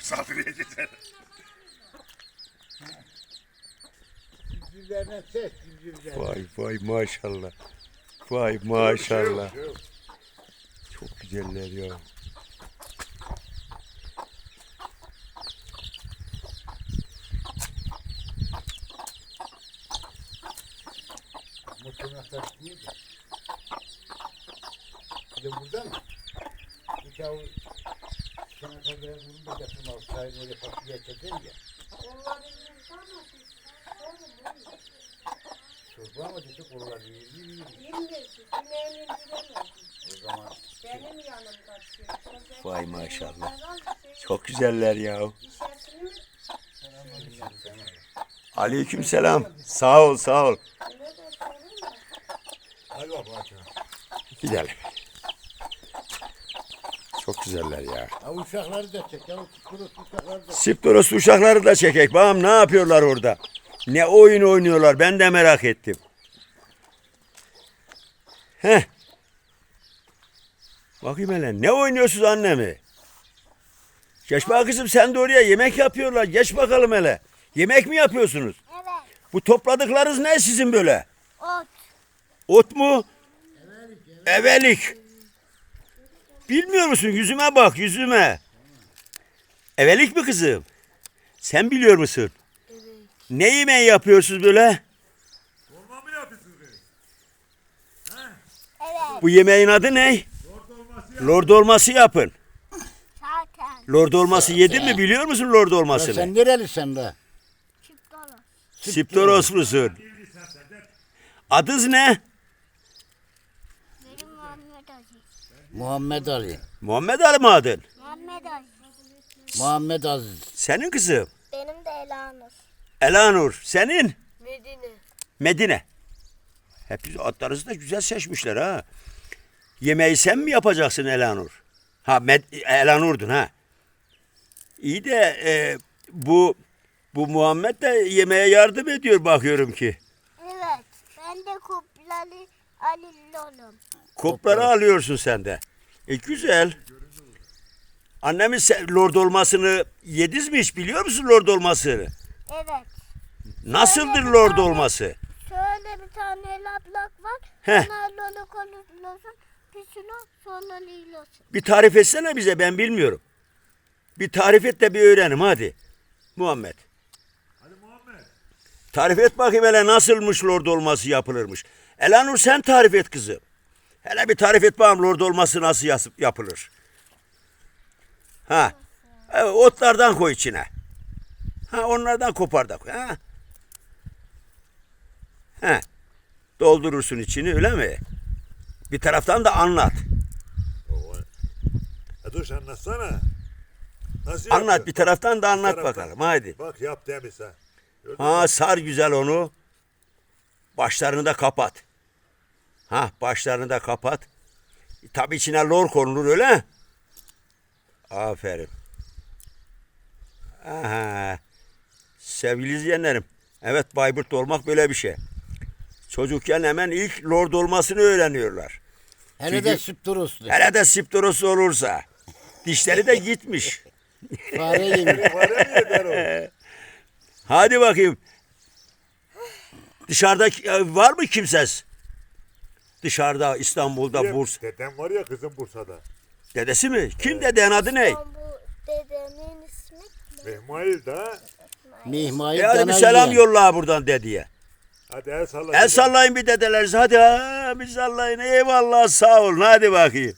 Saldırıya geçer. Civcivlerden ses civcivlerden. Vay vay maşallah. Vay maşallah. Çok güzeller ya. Motorun atası de. Bir de burada mı? Bir sana kadar bunu da getirmez. Sayın öyle fasulye çekeyim ya. Çorba ama dedi kollar iyi iyi iyi. O zaman Benim yanımda. Vay maşallah. Çok güzeller ya. Aleyküm selam. Sağ ol sağ ol. Hadi baba. Gidelim. Çok güzeller ya. ha uşakları da çek. Ya kuru uşakları da Siptoros uşakları da çekek. Bakalım ne yapıyorlar orada? Ne oyun oynuyorlar ben de merak ettim. Heh. Bakayım hele ne oynuyorsunuz annemi? Geç bak kızım sen de oraya yemek yapıyorlar. Geç bakalım hele. Yemek mi yapıyorsunuz? Evet. Bu topladıklarınız ne sizin böyle? Ot. Ot mu? Evelik. Bilmiyor musun? Yüzüme bak yüzüme. Evelik mi kızım? Sen biliyor musun? Ne yemeği yapıyorsunuz böyle? Olma mı yapıyorsunuz? Evet. Bu yemeğin adı ne? Lord olması ya. Lord olması yapın. Zaten. Lord olması yedin mi biliyor musun lord Ya olmasını? sen nerelisin? Çık dolu. Siptoroslusun. Adınız ne? Benim Muhammed Ali. Muhammed Ali mi adın? Muhammed Aziz. Muhammed Aziz. Senin kızım. Benim de Elanur. Elanur. Senin? Medine. Medine. Hep adlarınızı da güzel seçmişler ha. Yemeği sen mi yapacaksın Elanur? Ha Med- Elanur'dun ha. İyi de e, bu bu Muhammed de yemeğe yardım ediyor bakıyorum ki. Evet. Ben de Alillolum. Kopları alıyorsun sen de. E güzel. Annemin se- lord olmasını yediz mi hiç biliyor musun lord olmasını? Evet. Nasıldır lord olması? Şöyle bir tane laplak var. Heh. Ona lolu konuşuyorsun. Pisini sonra lilosun. Bir tarif etsene bize ben bilmiyorum. Bir tarif et de bir öğrenim hadi. Muhammed. Tarif et bakayım hele nasılmış lord olması yapılırmış. Elanur sen tarif et kızım. Hele bir tarif et bakalım lord olması nasıl yapılır. Ha. Evet, otlardan koy içine. Ha onlardan kopar da koy. Ha. Ha. Doldurursun içini öyle mi? Bir taraftan da anlat. E dur anlatsana. Nasıl Anlat yapıyor? bir taraftan da anlat bakalım haydi. Bak yap demiş sen. Ha sar güzel onu. Başlarını da kapat. Ha başlarını da kapat. Tabi içine lor konulur öyle. Aferin. Aha. Sevgili izleyenlerim. Evet Bayburt'ta olmak böyle bir şey. Çocukken hemen ilk lord olmasını öğreniyorlar. Hele de Siptoroslu. Hele de siptorosu olursa. Dişleri de gitmiş. Fare yemiş. Var ya mı yeter o? Hadi bakayım. Dışarıda e, var mı kimses? Dışarıda İstanbul'da Bursa. Dedem var ya kızım Bursa'da. Dedesi mi? Kim dedenin adı ne? Bu dedemin ismi Mehmail da. Mihmayı E hadi bir dana selam yiyen. yolla buradan dedeye. Hadi el salla. El sallayın bir dedelerinize. Hadi ha, bir sallayın. Eyvallah sağ olun. Hadi bakayım.